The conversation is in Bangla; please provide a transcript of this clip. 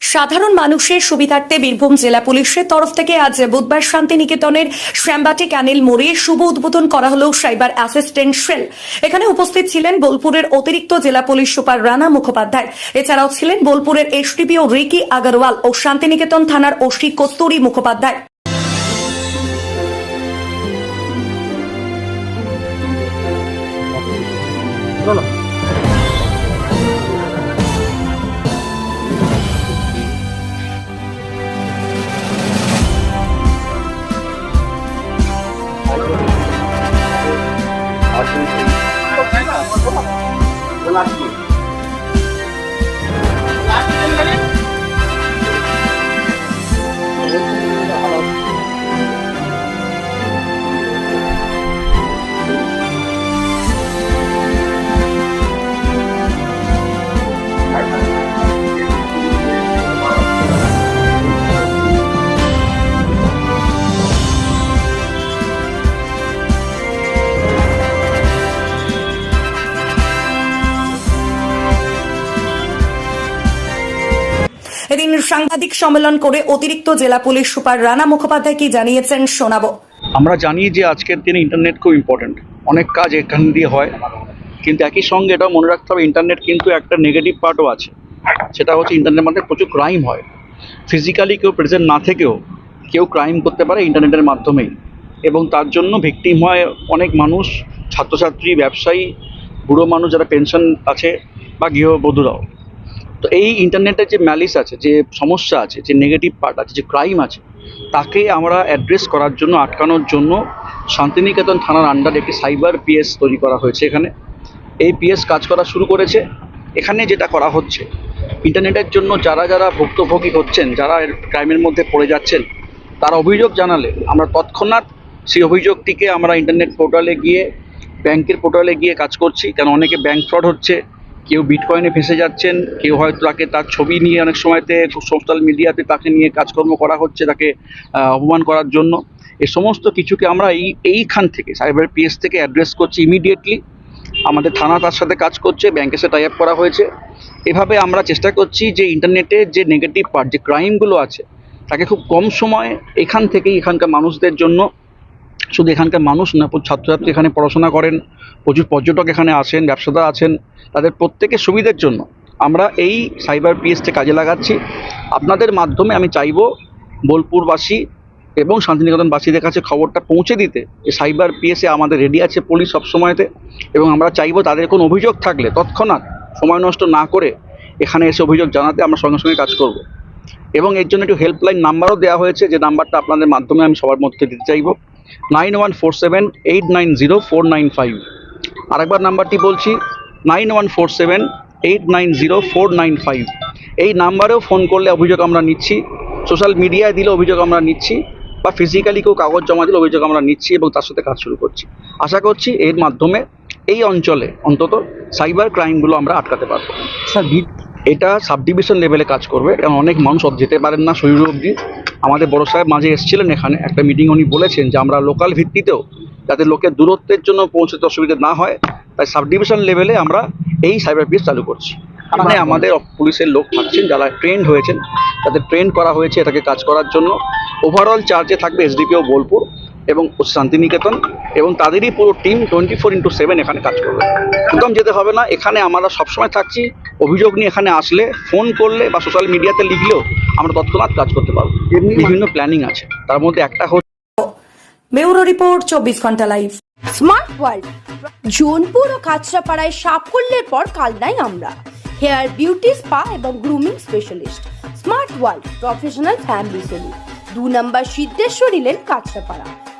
সাধারণ মানুষের সুবিধার্থে বীরভূম জেলা পুলিশের তরফ থেকে আজ বুধবার শান্তিনিকেতনের শ্যামবাটি ক্যানেল মোড়ে শুভ উদ্বোধন করা হলো সাইবার অ্যাসিস্ট্যান্ট সেল। এখানে উপস্থিত ছিলেন বোলপুরের অতিরিক্ত জেলা পুলিশ সুপার রানা মুখোপাধ্যায়। এছাড়াও ছিলেন বোলপুরের এসডিপিও রিকি আগরওয়াল ও শান্তিনিকেতন থানার OC Kasturi Mukhopadhyay. last year. এদিন সাংবাদিক সম্মেলন করে অতিরিক্ত জেলা পুলিশ সুপার রানা মুখোপাধ্যায় কি জানিয়েছেন শোনাবো। আমরা জানি যে আজকের দিনে ইন্টারনেট খুব ইম্পর্ট্যান্ট অনেক কাজ এখান দিয়ে হয়। কিন্তু একই সঙ্গে এটাও মনে রাখতে হবে ইন্টারনেট কিন্তু একটা নেগেটিভ পার্টও আছে। সেটা হচ্ছে ইন্টারনেটের মধ্যে প্রচুর ক্রাইম হয়। ফিজিক্যালি কেউ প্রেজেন্ট না থেকেও কেউ ক্রাইম করতে পারে ইন্টারনেটের মাধ্যমেই। এবং তার জন্য ভিকটিম হয় অনেক মানুষ, ছাত্রছাত্রী, ব্যবসায়ী, বুড়ো মানুষ যারা পেনশন আছে বা গৃহবধূরাও। তো এই ইন্টারনেটের যে ম্যালিস আছে, যে সমস্যা আছে, যে নেগেটিভ পার্ট আছে, যে ক্রাইম আছে, তাকে আমরা অ্যাড্রেস করার জন্য, আটকানোর জন্য শান্তিনিকেতন থানার আন্ডারে একটি সাইবার পিএস তৈরি করা হয়েছে এখানে। এই পিএস কাজ করা শুরু করেছে। এখানে যেটা করা হচ্ছে ইন্টারনেটের জন্য যারা যারা ভুক্তভোগী হচ্ছেন, যারা ক্রাইমের মধ্যে পড়ে যাচ্ছেন, তারা অভিযোগ জানালে, আমরা তৎক্ষণাৎ সেই অভিযোগটিকে আমরা ইন্টারনেট পোর্টালে গিয়ে ব্যাংকের পোর্টালে গিয়ে কাজ করছি। কেন অনেকে ব্যাংক ফ্রড হচ্ছে কেউ বিটকয়েনে ফেসে যাচ্ছেন, কেউ হয়তো তাকে তার ছবি নিয়ে অনেক সময়তে সোশ্যাল মিডিয়াতে তাকে নিয়ে কাজকর্ম করা হচ্ছে, তাকে অপমান করার জন্য। এ সমস্ত কিছুকে আমরা এই, এইখান থেকে সাইবার পিএস থেকে অ্যাড্রেস করছি ইমিডিয়েটলি আমাদের থানা তার সাথে কাজ করছে ব্যাংকের সাথে টাই আপ করা হয়েছে। এভাবে আমরা চেষ্টা করছি যে ইন্টারনেটে যে নেগেটিভ পার্ট যে ক্রাইমগুলো আছে, তাকে খুব কম সময়ে এখান থেকেই এখানকার মানুষদের জন্য শুধু এখানকার মানুষ না ছাত্রছাত্রী এখানে পড়াশোনা করেন, প্রচুর পর্যটক এখানে আসেন, ব্যবসাদার আছেন। তাদের প্রত্যেকের সুবিধার জন্য আমরা এই সাইবার পিএসকে কাজে লাগাচ্ছি। আপনাদের মাধ্যমে আমি চাইব বোলপুরবাসী এবং শান্তিনিকেতনবাসীদের কাছে খবরটা পৌঁছে দিতে যে সাইবার পিএসে আমাদের রেডি আছে পুলিশ সবসময়তে এবং আমরা চাইব তাদের কোনো অভিযোগ থাকলে তৎক্ষণাৎ সময় নষ্ট না করে এখানে এসে অভিযোগ জানাতে আমরা সঙ্গে সঙ্গে কাজ করব। এবং এর জন্য একটু হেল্পলাইন নাম্বারও দেওয়া হয়েছে, যে নাম্বারটা আপনাদের মাধ্যমে আমি সবার মধ্যে দিতে চাইব। Nine one four seven eight nine zero four nine five. আরেকবার নাম্বারটি বলছি nine one four seven eight nine zero four nine five. এই নাম্বারেও ফোন করলে অভিযোগ আমরা নিচ্ছি সোশ্যাল মিডিয়ায় দিলে অভিযোগ আমরা নিচ্ছি বা ফিজিক্যালি কেউ কাগজ জমা দিলে অভিযোগ আমরা নিচ্ছি এবং তার সাথে কাজ শুরু করছি। আশা করছি এর মাধ্যমে এই অঞ্চলে অন্তত সাইবার ক্রাইমগুলো আমরা আটকাতে পারব। স্যার এটা সাব ডিভিশন লেভেলে কাজ করবে কারণ অনেক মানুষ যেতে পারেন না শরীর অবধি। আমাদের বড় সাহেব মাঝে এসেছিলেন এখানে, একটা মিটিং উনি বলেছেন যে আমরা লোকাল ভিত্তিতেও যাতে লোকের দূরত্বের জন্য পৌঁছতে অসুবিধা না হয়, তাই সাব ডিভিশন লেভেলে আমরা এই সাইবার পিএস চালু করছি। মানে আমাদের পুলিশের লোক থাকছেন, যারা ট্রেন্ড হয়েছেন তাদের ট্রেন করা হয়েছে এটাকে কাজ করার জন্য। ওভারঅল চার্জে থাকবে এসডিপিও বোলপুর এবং শান্তিনিকেতন এবং তাদেরই পুরো team twenty four into seven এখানে কাজ করবে। একদম যেতে হবে না, এখানে আমরা সবসময় থাকছি। অভিযোগ নিয়ে এখানে আসলে ফোন করলে বা সোশ্যাল মিডিয়াতে লিখলেও আমরা তৎক্ষণাৎ কাজ করতে পারব। বিভিন্ন প্ল্যানিং আছে। তার মধ্যে একটা হচ্ছে ব্যুরো রিপোর্ট চব্বিশ ঘণ্টা লাইভ স্মার্ট ওয়ার্ল্ড জোনপুর ও কাঁচরাপাড়ায় সাফল্যের পর কালনাই আমরা। হেয়ার বিউটি স্পা এবং grooming specialist smart world professional family salon দু নম্বর সিদ্ধেশ্বরী লেন কাঁচরাপাড়া